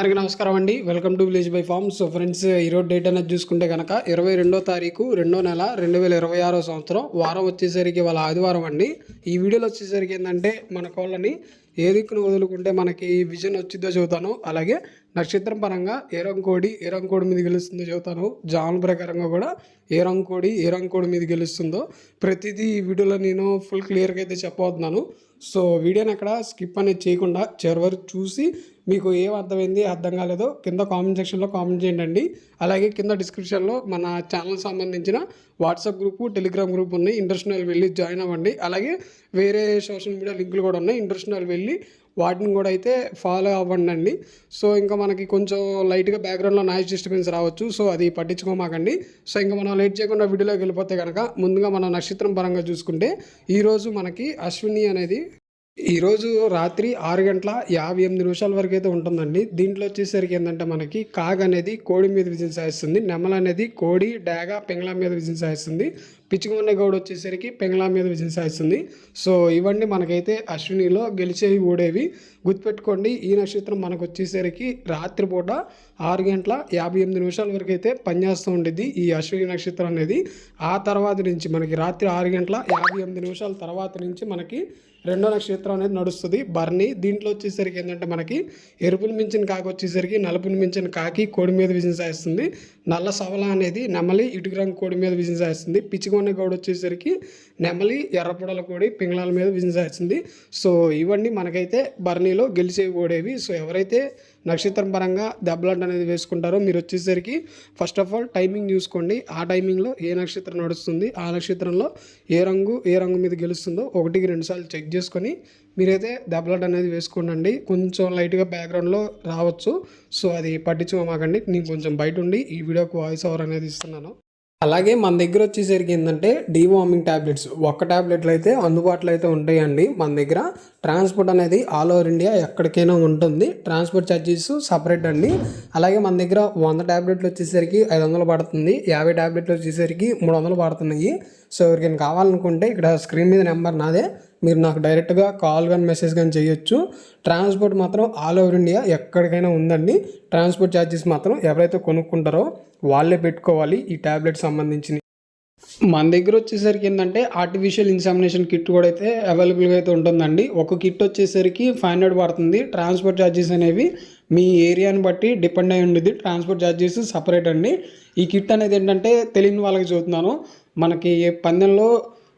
అందరికీ నమస్కారం అండి. Welcome to village by farm so friends ఈరోజు డేట్ అనేది చూసుకుంటే కనుక ఇరవై రెండో తారీఖు రెండో నెల రెండు వేల ఇరవై ఆరో సంవత్సరం. వారం వచ్చేసరికి వాళ్ళ ఆదివారం అండి. ఈ వీడియోలో వచ్చేసరికి ఏంటంటే మన కోళ్ళని ఏ దిక్కును వదులుకుంటే మనకి విజన్ వచ్చిందో చెబుతాను. అలాగే నక్షత్రం పరంగా ఏ రంగు ఏ మీద గెలుస్తుందో చెబుతాను. జాముల ప్రకారంగా కూడా ఏ రంగు ఏ మీద గెలుస్తుందో ప్రతిదీ ఈ వీడియోలో నేను ఫుల్ క్లియర్గా అయితే చెప్పబోతున్నాను. సో వీడియోని అక్కడ స్కిప్ అనేది చేయకుండా చివరి వరకు చూసి మీకు ఏం అర్థమైంది అర్థం కాలేదో కింద కామెంట్ సెక్షన్లో కామెంట్ చేయండి. అలాగే కింద డిస్క్రిప్షన్లో మన ఛానల్ సంబంధించిన వాట్సాప్ గ్రూపు టెలిగ్రామ్ గ్రూప్ ఉన్నాయి. ఇంటర్నేషనల్ వెళ్ళి జాయిన్ అవ్వండి. అలాగే వేరే సోషల్ మీడియా లింకులు కూడా ఉన్నాయి. ఇంటర్నేషనల్ వెళ్ళి వాటిని కూడా అయితే ఫాలో అవ్వండి అండి సో ఇంకా మనకి కొంచెం లైట్గా బ్యాక్గ్రౌండ్లో నాయిస్ డిస్టర్బెన్స్ రావచ్చు. సో అది పట్టించుకోమాకండి. సో ఇంకా మనం లేట్ చేయకుండా వీడియోలోకి వెళ్ళిపోతే కనుక ముందుగా మనం నక్షత్రం పరంగా చూసుకుంటే ఈరోజు మనకి అశ్విని అనేది ఈరోజు రాత్రి ఆరు గంటల యాభై ఎనిమిది నిమిషాల వరకు అయితే ఉంటుందండి. దీంట్లో వచ్చేసరికి ఏంటంటే మనకి కాగ్ అనేది కోడి మీద విజయం సాధిస్తుంది నెమల అనేది కోడి డాగ పెంగళ మీద విజయం సాధిస్తుంది పిచ్చుకున్న గౌడ్ వచ్చేసరికి పెంగళ మీద విజయం సాధిస్తుంది సో ఇవన్నీ మనకైతే అశ్వినిలో గెలిచేవి ఓడేవి గుర్తుపెట్టుకోండి ఈ నక్షత్రం మనకు వచ్చేసరికి రాత్రిపూట ఆరు గంటల యాభై ఎనిమిది నిమిషాల వరకు అయితే పనిచేస్తూ ఉండేది ఈ అశ్విని నక్షత్రం అనేది. ఆ తర్వాత నుంచి మనకి రాత్రి ఆరు గంటల యాభై ఎనిమిది నిమిషాల తర్వాత నుంచి మనకి రెండో నక్షత్రం అనేది నడుస్తుంది. బర్ని దీంట్లో వచ్చేసరికి ఏంటంటే మనకి ఎరుపుని మించిన కాకి వచ్చేసరికి నలుపుని మించిన కాకి కోడి మీద విజయం సాధిస్తుంది నల్ల సవల అనేది నెమలి ఇటుక రంగు కోడి మీద విజయం సాధిస్తుంది పిచ్చికొన్న గౌడ వచ్చేసరికి నెమలి ఎర్రపొడల కోడి పింగళాల మీద విజయం సాధిస్తుంది సో ఇవన్నీ మనకైతే బర్నీలో గెలిచేవి ఓడేవి. సో ఎవరైతే నక్షత్రం పరంగా దెబ్బలాట అనేది వేసుకుంటారో మీరు వచ్చేసరికి ఫస్ట్ ఆఫ్ ఆల్ టైమింగ్ చూసుకోండి. ఆ టైమింగ్లో ఏ నక్షత్రం నడుస్తుంది ఆ నక్షత్రంలో ఏ రంగు ఏ రంగు మీద గెలుస్తుందో ఒకటికి రెండుసార్లు చెక్ చేసుకొని మీరైతే దెబ్బలాట అనేది వేసుకోండి కొంచెం లైట్గా బ్యాక్గ్రౌండ్లో రావచ్చు. సో అది పట్టించుకోమాకండి. నేను కొంచెం బయట ఉండి ఈ వీడియోకి వాయిస్ ఓవర్ అనేది ఇస్తున్నాను. అలాగే మన దగ్గర వచ్చేసరికి ఏంటంటే డీవార్మింగ్ ట్యాబ్లెట్స్ ఒక్క ట్యాబ్లెట్లు అయితే అందుబాటులో అయితే ఉంటాయండి మన దగ్గర. ట్రాన్స్పోర్ట్ అనేది ఆల్ ఓవర్ ఇండియా ఎక్కడికైనా ఉంటుంది. ట్రాన్స్పోర్ట్ ఛార్జెస్ సపరేట్ అండి. అలాగే మన దగ్గర వంద ట్యాబ్లెట్లు వచ్చేసరికి ఐదు వందలు పడుతుంది. యాభై ట్యాబ్లెట్లు వచ్చేసరికి మూడు వందలు పడుతున్నాయి. సో ఎవరికైనా కావాలనుకుంటే ఇక్కడ స్క్రీన్ మీద నెంబర్ నాదే. మీరు నాకు డైరెక్ట్గా కాల్ కానీ మెసేజ్ కానీ చేయొచ్చు. ట్రాన్స్పోర్ట్ మాత్రం ఆల్ ఓవర్ ఇండియా ఎక్కడికైనా ఉందండి. ట్రాన్స్పోర్ట్ ఛార్జెస్ మాత్రం ఎవరైతే కొనుక్కుంటారో వాళ్ళే పెట్టుకోవాలి ఈ ట్యాబ్లెట్ సంబంధించిన మన దగ్గర వచ్చేసరికి ఏంటంటే ఆర్టిఫిషియల్ ఇన్సామినేషన్ కిట్ కూడా అయితే అవైలబుల్గా అయితే ఉంటుందండి. ఒక కిట్ వచ్చేసరికి ఫైవ్ హండ్రెడ్ పడుతుంది. ట్రాన్స్పోర్ట్ ఛార్జెస్ అనేవి మీ ఏరియాని బట్టి డిపెండ్ అయి ఉండేది ట్రాన్స్పోర్ట్ ఛార్జెస్ సపరేట్ అండి. ఈ కిట్ అనేది ఏంటంటే తెలియని వాళ్ళకి చూస్తున్నాను మనకి పందెంలో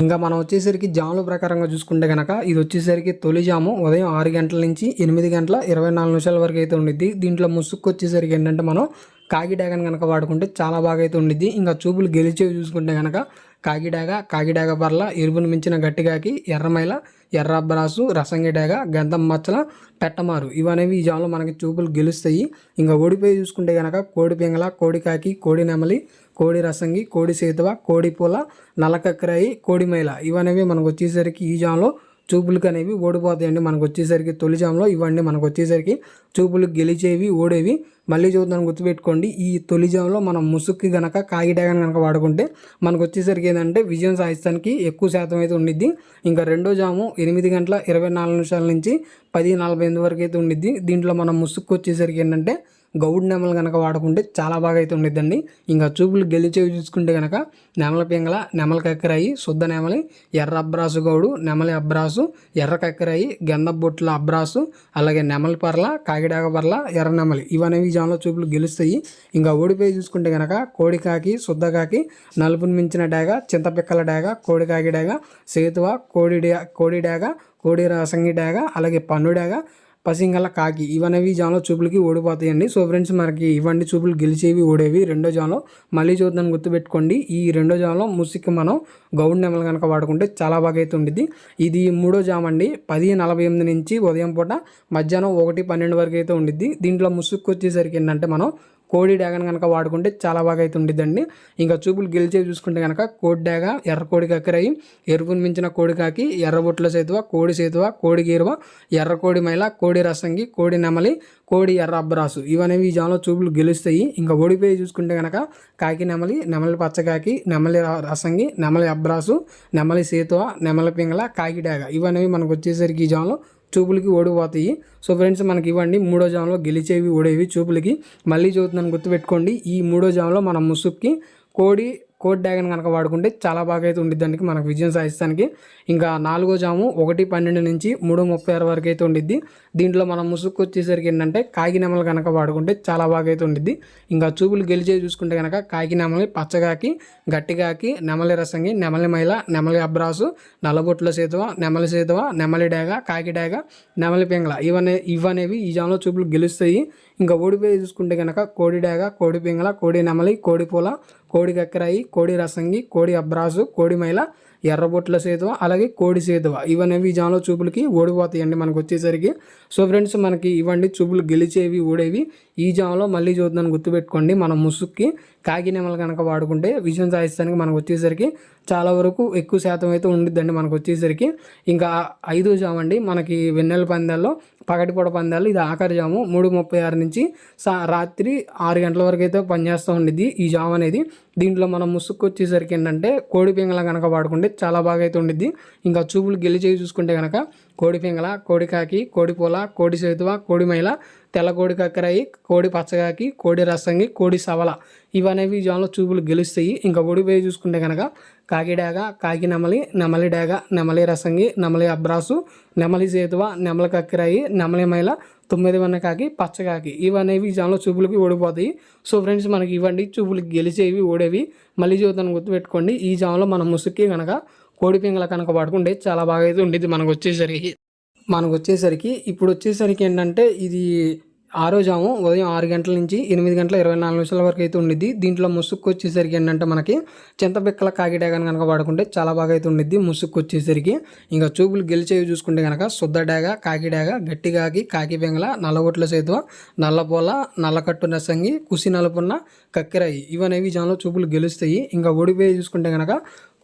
ఇంకా మనం వచ్చేసరికి జాముల ప్రకారంగా చూసుకుంటే కనుక ఇది వచ్చేసరికి తొలి జాము ఉదయం ఆరు గంటల నుంచి ఎనిమిది గంటల ఇరవై నాలుగు నిమిషాల వరకు అయితే ఉండిద్ది. దీంట్లో ముసుక్కు వచ్చేసరికి ఏంటంటే మనం కాకిడాగని కనుక వాడుకుంటే చాలా బాగా అయితే ఉండిద్ది. ఇంకా చూపులు గెలిచేవి చూసుకుంటే కనుక కాకిడాగ కాకిడాగ బర్ల ఎరువును మించిన గట్టిగాకి ఎర్రమైల ఎర్రబ్బరాసు రసంగిడాగ గంధం మచ్చల పెట్టమారు. ఇవనేవి ఈ జాములో మనకి చూపులు గెలుస్తాయి. ఇంకా ఓడిపోయి చూసుకుంటే కనుక కోడి పింగళ కోడి కాకి కోడి నెమలి కోడి రసంగి కోడి సేతువ కోడి పూల నల్లకక్కరాయి కోడి మైల. ఇవనేవి మనకు వచ్చేసరికి ఈ జామ్లో చూపులకు అనేవి ఓడిపోతాయండి. మనకు వచ్చేసరికి తొలి ఇవ్వండి. ఇవన్నీ మనకు వచ్చేసరికి చూపులు గెలిచేవి ఓడేవి. మళ్ళీ చూద్దాం గుర్తుపెట్టుకోండి. ఈ తొలిజామ్లో మనం ముసుక్కి గనక కాగిడాగన్ కనుక వాడుకుంటే మనకు వచ్చేసరికి ఏంటంటే విజయం సాధిస్తానికి ఎక్కువ శాతం అయితే ఉండిద్ది. ఇంకా రెండో జాము ఎనిమిది గంటల ఇరవై నాలుగు నిమిషాల నుంచి పది నలభై ఎనిమిది వరకు అయితే ఉండిద్ది. దీంట్లో మనం ముసుక్కు వచ్చేసరికి ఏంటంటే గౌడ్ నెమలు కనుక వాడుకుంటే చాలా బాగా అయితే ఉండిద్దండి. ఇంకా చూపులు గెలిచేవి చూసుకుంటే కనుక నెమల పింగళ నెమల కక్కరాయి శుద్ధ నెమలి ఎర్ర అబ్రాసు గౌడు నెమలి అబ్రాసు ఎర్ర కక్కరాయి గంధ బొట్ల అబ్రాసు అలాగే నెమలి పర్ల కాకిడాక పర్ల ఎర్ర నెమలి. ఇవనేవి జాన్లో చూపులు గెలుస్తాయి. ఇంకా ఓడిపోయి చూసుకుంటే కనుక కోడి కాకి శుద్ధ కాకి నలుపుని మించిన డాగ చింతపిక్కల డాగ కోడి కాకి డాగ సేతువ కోడి డా కోడి డాగ కోడి రసంగి డాగ అలాగే పన్ను డాగ పసింగల కాకి. ఇవనేవి జాన్లో చూపులకి ఓడిపోతాయండి. సో ఫ్రెండ్స్ మనకి ఇవన్నీ చూపులు గెలిచేవి ఓడేవి రెండో జాన్లో. మళ్ళీ చూద్దాం గుర్తుపెట్టుకోండి. ఈ రెండో జాన్లో ముసిక్కి మనం గౌడ్ నెమలు కనుక వాడుకుంటే చాలా బాగా అయితే ఉండిద్ది ఇది మూడో జామ్ అండి. పది నలభై ఎనిమిది నుంచి ఉదయం పూట మధ్యాహ్నం ఒకటి పన్నెండు వరకు అయితే ఉండిద్ది. దీంట్లో ముసుక్కు వచ్చేసరికి ఏంటంటే మనం కోడి డ్యాగన్ కనుక వాడుకుంటే చాలా బాగా అయితే ఉండిద్దండి. ఇంకా చూపులు గెలిచేవి చూసుకుంటే కనుక కోడి డ్యాగ ఎర్ర కోడి కక్కరయి ఎరుపును మించిన కోడి కాకి ఎర్రబొట్ల సేతువ కోడి సేతువ కోడి గీరువ ఎర్ర కోడి మైల కోడి రసంగి కోడి నెమలి కోడి ఎర్ర అబ్బరాసు. ఇవనేవి ఈ జాములో చూపులు గెలుస్తాయి. ఇంకా ఓడిపోయి చూసుకుంటే కనుక కాకి నెమలి నెమలి పచ్చకాకి నెమలి రసంగి నెమలి అబ్బరాసు నెమలి సేతువ నెమలి పింగళ కాకి డాగ ఇవనేవి మనకు వచ్చేసరికి ఈ జామలో చూపులకి ఓడిపోతాయి. సో ఫ్రెండ్స్ మనకి ఇవ్వండి. మూడో జామ్లో గెలిచేవి ఓడేవి చూపులకి. మళ్ళీ చదువుతున్నాను గుర్తుపెట్టుకోండి. ఈ మూడో జామ్లో మన ముసుక్కి కోడి కోడ్ డ్యాగన్ కనుక వాడుకుంటే చాలా బాగా అయితే ఉండిద్దానికి మనకు విజయం సాధిస్తానికి. ఇంకా నాలుగో జాము ఒకటి పన్నెండు నుంచి మూడు ముప్పై ఆరు వరకు అయితే ఉండిద్ది. దీంట్లో మనం ముసుగు వచ్చేసరికి ఏంటంటే కాకినామలు కనుక వాడుకుంటే చాలా బాగా అయితే ఉండిద్ది. ఇంకా చూపులు గెలిచే చూసుకుంటే కనుక కాకి నెమలి పచ్చగాకి గట్టిగాకి నెమలి రసంగి నెమలి మైల నెమలి అబ్రాసు నల్లబొట్ల సేతువ నెమలి సేతువ నెమలి డాగ కాకి డేగ నెమలి పెంగళ ఇవనే ఇవనేవి ఈ జాములో చూపులు గెలుస్తాయి. ఇంకా ఓడిపోయి చూసుకుంటే కనుక కోడి డేగ కోడి పింగళ కోడి నెమలి కోడి పూల కోడి కక్కరాయి కోడి రసంగి కోడి అబ్రాసు కోడి మైల ఎర్రబొట్ల సేతువ అలాగే కోడి సేతువ. ఇవనేవి ఈ చూపులకి ఓడిపోతాయండి మనకు వచ్చేసరికి. సో ఫ్రెండ్స్ మనకి ఇవ్వండి చూపులు గెలిచేవి ఓడేవి ఈ జాములో మళ్ళీ చూద్దాన్ని గుర్తుపెట్టుకోండి. మన ముసుక్కి కాకినెమలు కనుక వాడుకుంటే విజయం సాధిస్తానికి మనకు వచ్చేసరికి చాలా వరకు ఎక్కువ శాతం అయితే ఉండిద్దండి మనకు వచ్చేసరికి. ఇంకా ఐదో జాము అండి. మనకి వెన్నెల పందాల్లో పగటిపూట పందాలు ఇది ఆఖరి జాము. మూడు ముప్పై ఆరు నుంచి సా రాత్రి ఆరు గంటల వరకు అయితే పనిచేస్తూ ఉండిద్ది ఈ జాము అనేది. దీంట్లో మనం ముసుక్కు వచ్చేసరికి ఏంటంటే కోడి పింగళ కనుక వాడుకుంటే చాలా బాగా అయితే ఉండిద్ది. ఇంకా చూపులు గెలిచేవి చూసుకుంటే కనుక కోడి పింగళ కోడికాకి కోడిపూల కోడి సేతువ కోడి మైల తెల్ల కోడి కక్కరాయి కోడి పచ్చగాకి కోడి రసంగి కోడి సవల ఇవనేవి ఈ జాములో చూపులు గెలుస్తాయి. ఇంకా ఓడిపోయి చూసుకుంటే కనుక కాకిడాగ కాకి నెమలి నెమలి డాగ నెమలి రసంగి నెమలి అబ్రాసు నెమలి సేతువ నెమలి కక్కిరాయి నెమలి మైల తొమ్మిది వన్న కాకి పచ్చకాకి ఇవనేవి ఈ చూపులకి ఓడిపోతాయి. సో ఫ్రెండ్స్ మనకి ఇవ్వండి. చూపులకి గెలిచేవి ఓడేవి. మళ్ళీ చూద్దాం గుర్తుపెట్టుకోండి. ఈ జాములో మన ముసుక్కి కనుక కోడి పింగల కనుక పడుకుంటే చాలా బాగా అయితే ఉండేది మనకు వచ్చేసరికి. మనకు వచ్చేసరికి ఇప్పుడు వచ్చేసరికి ఏంటంటే ఇది ఆ రోజు ఆము ఉదయం ఆరు గంటల నుంచి ఎనిమిది గంటల ఇరవై నాలుగు నిమిషాల వరకు అయితే ఉండిద్ది. దీంట్లో ముసుక్కు వచ్చేసరికి ఏంటంటే మనకి చింతపిక్కల కాకిడాగను కనుక వాడుకుంటే చాలా బాగా అయితే ఉండిద్ది ముసుక్కు వచ్చేసరికి ఇంకా చూపులు గెలిచేవి చూసుకుంటే కనుక శుద్ధ డాగ గట్టిగాకి కాకి బెంగల నల్లగొట్ల సేతువ నల్లపోల నల్లకట్టు నసంగి కుసి నలుపున్న కక్కిరాయి. ఇవనేవి జనంలో చూపులు గెలుస్తాయి. ఇంకా ఓడిపోయి చూసుకుంటే కనుక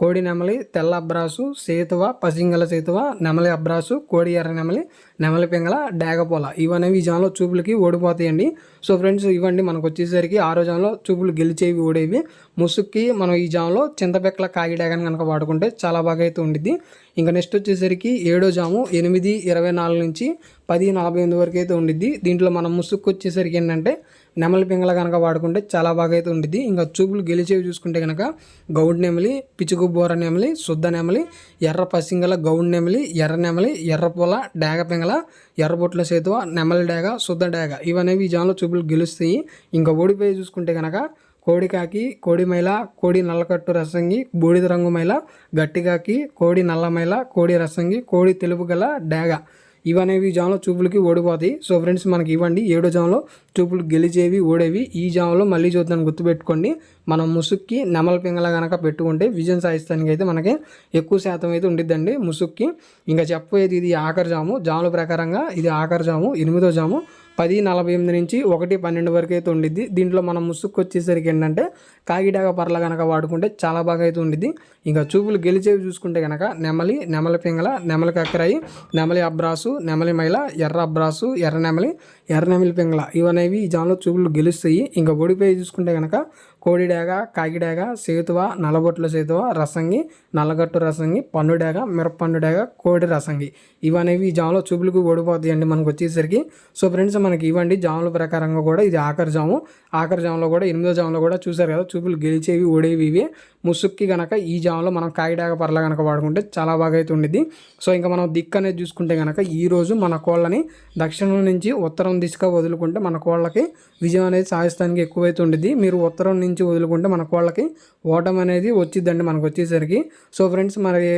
కోడి నెమలి తెల్ల అబ్రాసు సేతువ పసింగల సేతువ నెమలి అబ్రాసు కోడి ఎర్ర నెమలి నెమలి పింగళ డాగపోల. ఇవనేవి ఈ జాములో చూపులకి ఓడిపోతాయండి. సో ఫ్రెండ్స్ ఇవ్వండి. మనకు వచ్చేసరికి ఆరో జాన్లో చూపులు గెలిచేవి ఓడేవి. ముసుక్కి మనం ఈ జాములో చింతపెక్కల కాగి డాగని కనుక వాడుకుంటే చాలా బాగా అయితే ఉండిద్ది. ఇంకా నెక్స్ట్ వచ్చేసరికి ఏడో జాము ఎనిమిది ఇరవై నాలుగు నుంచి పది నలభై ఎనిమిది వరకు అయితే ఉండిద్ది. దీంట్లో మనం ముసుక్కు వచ్చేసరికి ఏంటంటే నెమలి పింగళ కనుక వాడుకుంటే చాలా బాగా అయితే ఉండిద్ది. ఇంకా చూపులు గెలిచేవి చూసుకుంటే కనుక గౌడ్ నెమలి పిచుకు బోర నెమలి శుద్ధ నెమలి ఎర్ర పసింగల గౌడ్ నెమలి ఎర్ర నెమలి ఎర్ర పూల డేగ పింగళ ఎర్రబొట్ల సేతువ నెమలి డాగ శుద్ధ డాగ ఇవనేవి ఈ జాములో చూపులు గెలుస్తాయి. ఇంకా ఓడిపోయి చూసుకుంటే కనుక కోడి కాకి కోడి మైల కోడి నల్లకట్టు రసంగి బూడిద రంగు మైల గట్టికాకి కోడి నల్ల మైల కోడి రసంగి కోడి తెలుపు గల డాగ ఇవనేవి జామ్లో చూపులకి ఓడిపోతాయి. సో ఫ్రెండ్స్ మనకి ఇవ్వండి. ఏడో జామ్లో చూపులు గెలిచేవి ఓడేవి. ఈ జాములో మళ్ళీ చూద్దాం గుర్తుపెట్టుకోండి. మనం ముసుక్కి నెమల పింగల కనుక పెట్టుకుంటే విజయం సాధిస్తానికి అయితే మనకి ఎక్కువ శాతం అయితే ఉండిద్దండి ముసుక్కి. ఇంకా చెప్పేది ఇది ఆఖరి జాము. జాముల ప్రకారంగా ఇది ఆఖరి జాము ఎనిమిదో జాము. పది నలభై ఎనిమిది నుంచి ఒకటి పన్నెండు వరకు అయితే ఉండిద్ది. దీంట్లో మనం ముసుక్కు వచ్చేసరికి ఏంటంటే కాకిడాగ పర్ల కనుక వాడుకుంటే చాలా బాగా అయితే ఉండిద్ది. ఇంకా చూపులు గెలిచేవి చూసుకుంటే కనుక నెమలి నెమలి పింగళ నెమలి కక్కరాయి నెమలి అబ్రాసు నెమలి మైల ఎర్ర అబ్రాసు ఎర్ర నెమలి ఎర్ర నెమలి పింగళ. ఇవనేవి ఈ జాన్లో చూపులు గెలుస్తాయి. ఇంకా ఓడిపోయి చూసుకుంటే కనుక కోడిడేగ కాకిడేగ సేతువ నల్లబొట్ల సేతువ రసంగి నల్లగట్టు రసంగి పన్నుడేగ మిరపన్నుడేగ మిరపండు కోడి రసంగి. ఇవనేవి ఈ జాములో చూపులకు ఓడిపోతాయండి మనకు వచ్చేసరికి. సో ఫ్రెండ్స్ మనకి ఇవ్వండి జాముల ప్రకారంగా కూడా ఇది ఆఖరి జాము. ఆఖరి జాములో కూడా ఎనిమిదో జాములో కూడా చూసారు కదా చూపులు గెలిచేవి ఓడేవి ఇవి. ముసుక్కి గనక ఈ జాములో మనం కాకిడాగ పర్ల కనుక వాడుకుంటే చాలా బాగా అయితే ఉండిద్ది. సో ఇంకా మనం దిక్కు అనేది చూసుకుంటే కనుక ఈరోజు మన కోళ్ళని దక్షిణం నుంచి ఉత్తరం దిశగా వదులుకుంటే మన కోళ్ళకి విజయం అనేది సాధిస్తానికి ఎక్కువైతే ఉండిద్ది. మీరు ఉత్తరం నుంచి వదులుకుంటే మన కోళ్ళకి ఓటం అనేది వచ్చిద్దండి మనకు వచ్చేసరికి. సో ఫ్రెండ్స్ మరి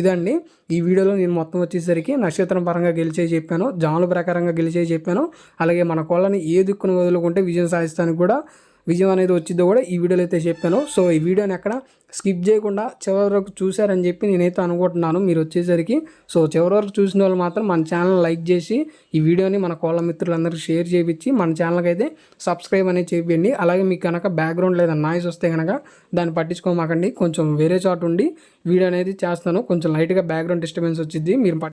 ఇదండి. ఈ వీడియోలో నేను మొత్తం వచ్చేసరికి నక్షత్రం పరంగా గెలిచే చెప్పాను జాముల ప్రకారంగా గెలిచే చెప్పాను అలాగే మన కోళ్ళని ఏ దిక్కును వదులుకుంటే విజయం సాధిస్తానికి కూడా విజయం అనేది వచ్చిందో కూడా ఈ వీడియోలో అయితే చెప్పాను. సో ఈ వీడియోని ఎక్కడ స్కిప్ చేయకుండా చివరి వరకు చూశారని చెప్పి నేనైతే అనుకుంటున్నాను మీరు వచ్చేసరికి. సో చివరి వరకు చూసిన వాళ్ళు మాత్రం మన ఛానల్ లైక్ చేసి ఈ వీడియోని మన కోళ్ళ మిత్రులందరికీ షేర్ చేయించి మన ఛానల్కి అయితే సబ్స్క్రైబ్ అనేది చేయండి అలాగే మీకు కనుక బ్యాక్గ్రౌండ్ లేదా నాయిస్ వస్తే కనుక దాన్ని పట్టించుకోమాకండి. కొంచెం వేరే చోట ఉండి వీడియో అనేది చేస్తాను. కొంచెం లైట్గా బ్యాక్గ్రౌండ్ డిస్టర్బెన్స్ వచ్చింది మీరు